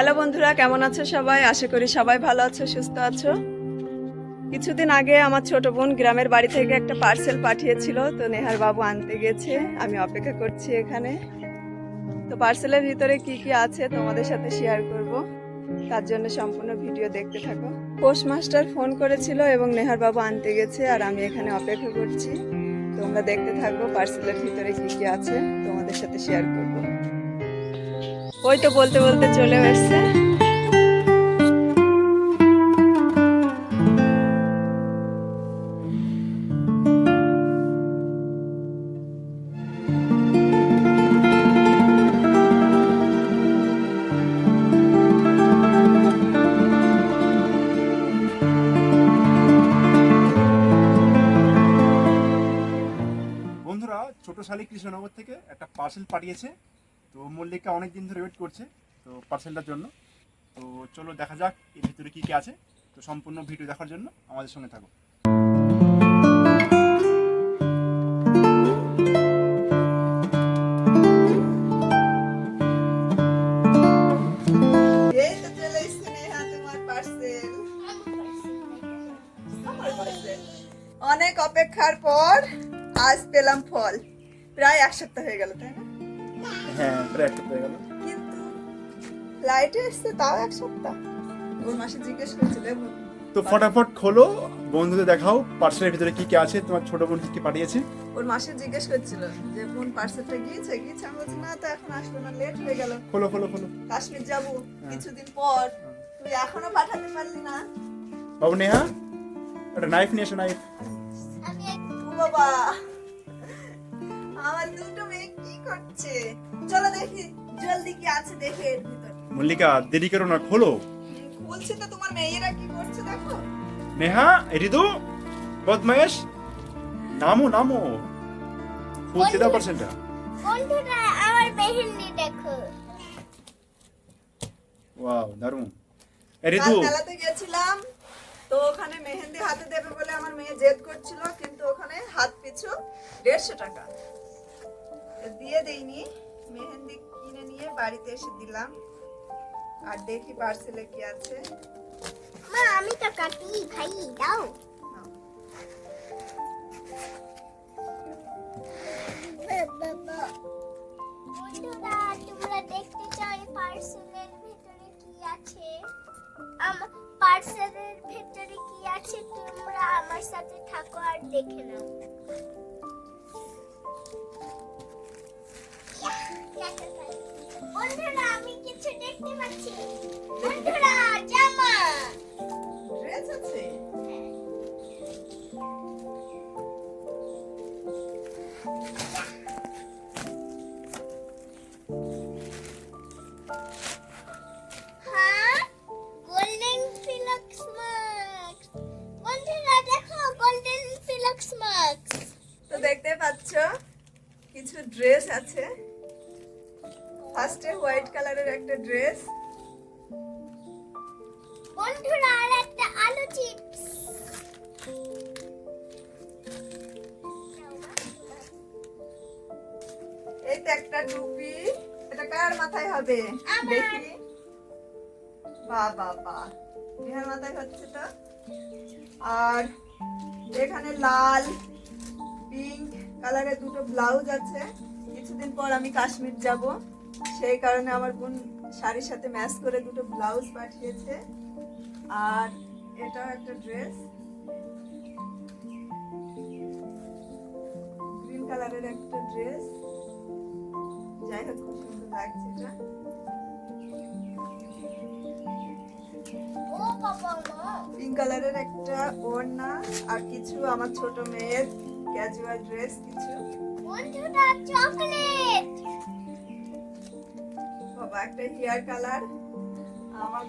Hello বন্ধুরা, কেমন আছো সবাই? আশা করি সবাই ভালো আছো, সুস্থ আছো। কিছুদিন আগে আমার ছোট বোন গ্রামের বাড়ি থেকে একটা পার্সেল পাঠিয়েছিল, তো নেহার বাবু আনতে গেছে। আমি অপেক্ষা করছি এখানে। তো পার্সেলের ভিতরে কি কি আছে তোমাদের সাথে শেয়ার করব। তার জন্য সম্পূর্ণ ভিডিও দেখতে থাকো। পোস্ট মাস্টার ফোন করেছিল এবং নেহার বাবু আনতে গেছে আর আমি এখানে অপেক্ষা করছি। তোমরা দেখতে থাকব পার্সেলের ভিতরে কি কি আছে, তোমাদের সাথে শেয়ার করব। ওই তো বলতে বলতে চলে এসছে ছোট শালি কৃষ্ণনগর থেকে একটা পার্সেল পাঠিয়েছে। তো মল্লিকা অনেক দিন ধরে ওয়েট করছে, তো পার্সেলটার জন্য। তো চলো দেখা যাক এর ভিতরে কী কী আছে। তো সম্পূর্ণ ভিডিও দেখার জন্য আমাদের সঙ্গে থাকো। অনেক অপেক্ষার পর আজ পেলাম ফল। প্রায় এক সপ্তাহ হয়ে গেল, তাই হ্যাঁ প্রায় একটা হয়ে গেল। কিন্তু লাইটে এসছে তাও এক সপ্তাহ। ওর মাসে জিজ্ঞেস করেছিল তো ফটাফট খোলো বন্ধুদের দেখাও পার্সেলের ভিতরে কী কী আছে তোমার ছোট বোন কী পাঠিয়েছে। ওর মাসে জিজ্ঞেস করছিল যে বোন পার্সেলটা গিয়েছে? গিয়েছে আমি বলছি না তো এখন আসলো না লেট হয়ে গেল। খোলো খোলো খোলো। কাশ্মীর যাব কিছুদিন পর। তুই এখনও পাঠাতে পারলি না। বাবু নেহা একটা নাইফ নিয়ে এসো নাইফ বাবা। আমার দুটো করছে? চলো দেখি জলদি কি আছে দেখে এর ভিতর। মল্লিকা দেরি করো না খোলো। বলছি তো তোমার মেয়েরা কি করছে দেখো? নেহা রিদু বদমায়েশ নামো নামো। খুলতে দাও পার্সেলটা বন্ধুরা আমার মেহেন্দি দেখো। ওয়াও দারুণ। রিদু মেলাতে গেছিলাম তো ওখানে মেহেন্দি হাতে দেবে বলে আমার মেয়ে জেদ করছিল কিন্তু ওখানে হাত পিছু দেড়শো টাকা। দিয়ে দেইনি, মেহেন্দি কিনে নিয়ে বাড়িতে এসে দিলাম। আর দেখি পার্সেলে কি আছে। মা, আমি তো কাটি ভাই, দাও। বন্ধুরা, তোমরা দেখতে চাও পার্সেলের ভিতরে কি আছে? পার্সেলের ভিতরে কি আছে? তোমরা আমার সাথে থাকো আর দেখে নাও। বন্ধুরা আমি কিছু দেখতে পাচ্ছি। বন্ধুরা জামা। ড্রেস আছে? হ্যাঁ? দেখতে পাচ্ছ কিছু ড্রেস আছে। ফার্স্টে হোয়াইট কালারের একটা ড্রেস। বন্ধুরা আর একটা আলু চিপস। এই তো একটা টুপি। এটা কার মাথায় হবে? দেখি। বাহ বাহ। বাহ নেহার মাথায় হচ্ছে তো? আর এখানে লাল পিঙ্ক কালারের দুটো ব্লাউজ আছে। কিছুদিন পর আমি কাশ্মীর যাব। সেই কারণে আমার বোন শাড়ির সাথে ম্যাচ করে দুটো ব্লাউজ পাঠিয়েছে। আর এটাও একটা ড্রেস। গ্রিন কালারের একটা ড্রেস। যাই হোক খুব সুন্দর লাগছে এটা। পিঙ্ক কালারের একটা ওড়না আর কিছু আমার ছোট মেয়ের ক্যাজুয়াল ড্রেস কিছু। চকলেট একটা হেয়ার কালার আমার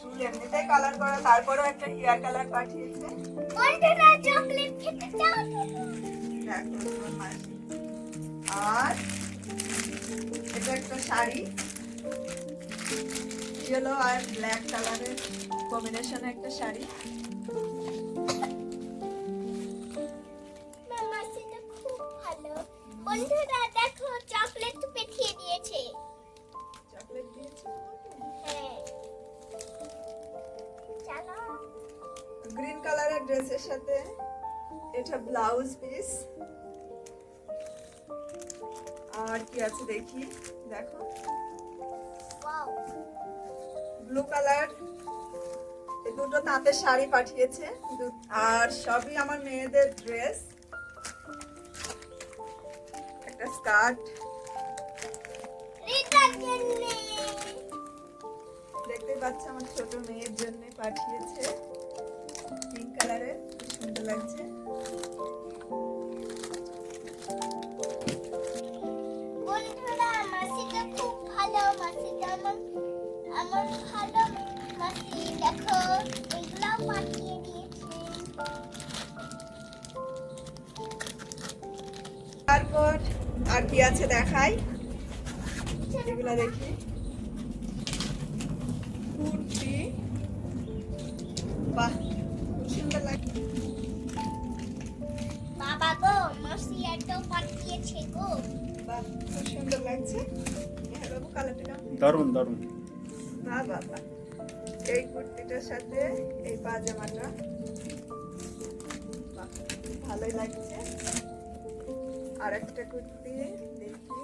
চুল এমনিতেই কালার করা তারপরেও একটা হেয়ার কালার পাঠিয়েছে। চকলেট খেতে চাও। আর এটা একটা শাড়ি। ইয়েলো আর ব্ল্যাক কালারের কম্বিনেশনে একটা শাড়ি। বন্ধুরা সাথে এটা ব্লাউজ পিস। আর কি আছে দেখি? দেখো। ব্লু কালার দুটো তাঁতের শাড়ি পাঠিয়েছে। আর সবই আমার মেয়েদের ড্রেস একটা স্কার্ট দেখতে পাচ্ছ আমার ছোট মেয়ের জন্য পাঠিয়েছে। পিঙ্ক কালারের খুব সুন্দর লাগছে। বন্ধুরা মাসিটা খুব ভালো মাসিটা আমার আমার ভালো। মাসি দেখো এগুলো পাঠিয়ে দিয়েছে। তারপর আর কি আছে দেখাই। এগুলো দেখি। সুন্দর লাগছে বাবু কালারটা কেমন দারুণ দারুণ। বাহ বাহ বাহ এই কুর্তিটার সাথে এই পাজামাটা বাহ ভালোই লাগছে আর একটা কুর্তি দেখি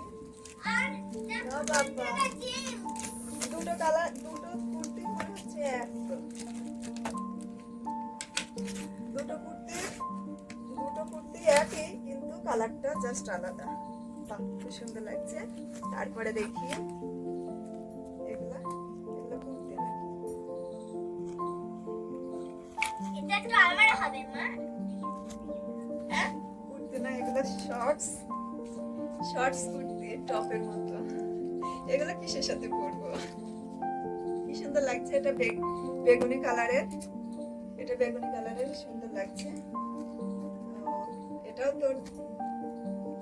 না বাবা দুটো কালার দুটো কালারটা জাস্ট আলাদা। বাহ খুব সুন্দর লাগছে। তারপরে দেখি। এগুলা এগুলো কুর্তি নাকি এটা তো আমার হবে মা। হ্যাঁ কুর্তি না এগুলো শর্টস শর্টস কুর্তি টপের মতো। এগুলো কিসের সাথে পরবো? কি সুন্দর লাগছে এটা বেগ- বেগুনি কালারের। এটা বেগুনি কালারের সুন্দর লাগছে। এটাও তোর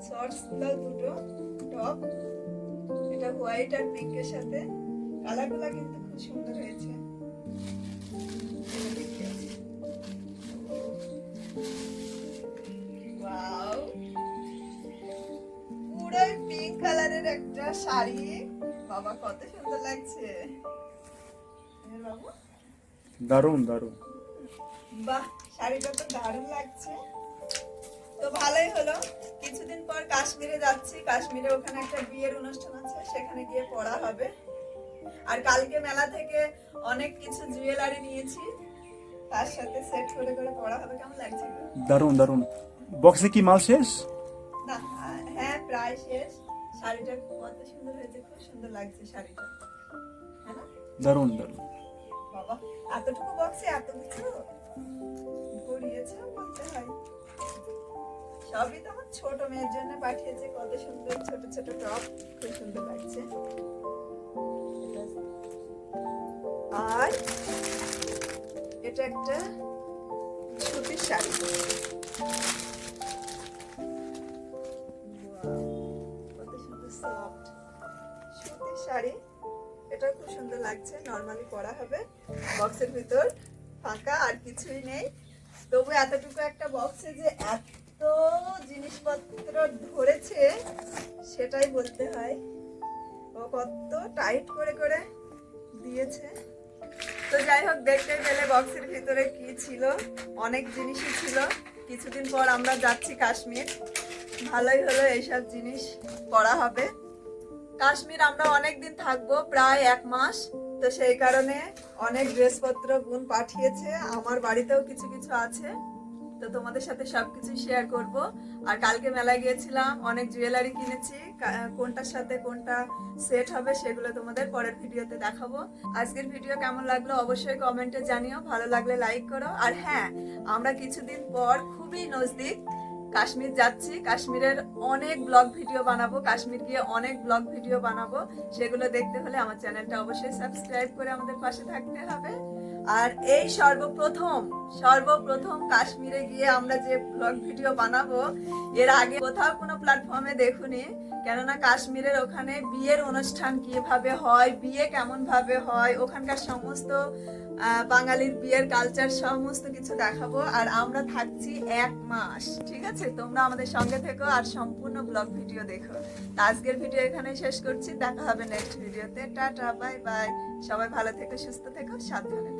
শর্টসগুলো দুটো টপ এটা হোয়াইট আর পিঙ্কের সাথে। কালারগুলো কিন্তু খুব সুন্দর হয়েছে। এটা দেখি আছে। ওয়াও পুরো পিঙ্ক কালারের একটা শাড়ি। বাবা কত সুন্দর লাগছে। বাবু? দারুণ দারুণ। বাহ শাড়িটা তো দারুণ লাগছে। তো ভালোই হলো। কিছুদিন পর কাশ্মীরে যাচ্ছি। কাশ্মীরে ওখানে একটা বিয়ের অনুষ্ঠান আছে সেখানে গিয়ে পড়া হবে। আর কালকে মেলা থেকে অনেক কিছু জুয়েলারি নিয়েছি। তার সাথে সেট করে করে পড়া হবে। কেমন লাগছে? দারুণ দারুণ। বক্সে কি মাল শেষ? না হ্যাঁ প্রায় শেষ। শাড়িটা কত সুন্দর হয়েছে খুব সুন্দর লাগছে শাড়িটা। হ্যাঁ? দারুণ দারুণ। বাবা এতটুকু বক্সে এত কিছু গড়িয়েছে বলতে হয়। সবই তো আমার ছোট মেয়ের জন্য পাঠিয়েছে। কত সুন্দর ছোট ছোট টপ, খুব সুন্দর লাগছে। আর এটা একটা সুতির শাড়ি। সুন্দর সুতির শাড়ি। এটা খুব সুন্দর লাগছে নর্মালি পরা হবে। বক্সের ভিতর ফাঁকা, আর কিছুই নেই। তবু এতটুকু একটা বক্সে যে এত জিনিসপত্র ধরেছে, সেটাই বলতে হয়। ও কত টাইট করে করে দিয়েছে। তো যাই হোক, দেখতে গেলে বক্সের ভিতরে কি ছিল? অনেক জিনিসই ছিল। কিছুদিন পর আমরা যাচ্ছি কাশ্মীর। ভালোই হলো এইসব জিনিস পড়া হবে। কাশ্মীর আমরা অনেক দিন থাকব, প্রায় এক মাস। তো সেই কারণে অনেক ড্রেসপত্র গুণ পাঠিয়েছে। আমার বাড়িতেও কিছু কিছু আছে। তো তোমাদের সাথে সবকিছু শেয়ার করব। আর কালকে মেলায় গিয়েছিলাম, অনেক জুয়েলারি কিনেছি। কোনটার সাথে কোনটা সেট হবে সেগুলো তোমাদের পরের ভিডিওতে দেখাবো। আজকের ভিডিও কেমন লাগল অবশ্যই কমেন্টে জানিও, ভালো লাগলে লাইক করো। আর হ্যাঁ আমরা কিছুদিন পর খুবই নজদিক কাশ্মীর যাচ্ছি। কাশ্মীরের অনেক ব্লগ ভিডিও বানাবো, কাশ্মীর গিয়ে অনেক ব্লগ ভিডিও বানাবো। সেগুলো দেখতে হলে আমার চ্যানেলটা অবশ্যই সাবস্ক্রাইব করে আমাদের পাশে থাকতে হবে। আর এই সর্বপ্রথম সর্বপ্রথম কাশ্মীরে গিয়ে আমরা যে ব্লগ ভিডিও বানাবো, এর আগে কোথাও কোনো প্ল্যাটফর্মে দেখুনি, কেননা কাশ্মীরের ওখানে বিয়ের অনুষ্ঠান কীভাবে হয়, বিয়ে কেমন ভাবে হয়, ওখানকার সমস্ত বাঙালির বিয়ের কালচার সমস্ত কিছু দেখাবো, আর আমরা থাকছি এক মাস, ঠিক আছে? তোমরা আমাদের সঙ্গে থেকো আর সম্পূর্ণ ব্লগ ভিডিও দেখো। তো আজকের ভিডিও এখানে শেষ করছি, দেখা হবে নেক্সট ভিডিওতে টাটা বাই বাই সবাই ভালো থেকো, সুস্থ থেকো, সাবধানে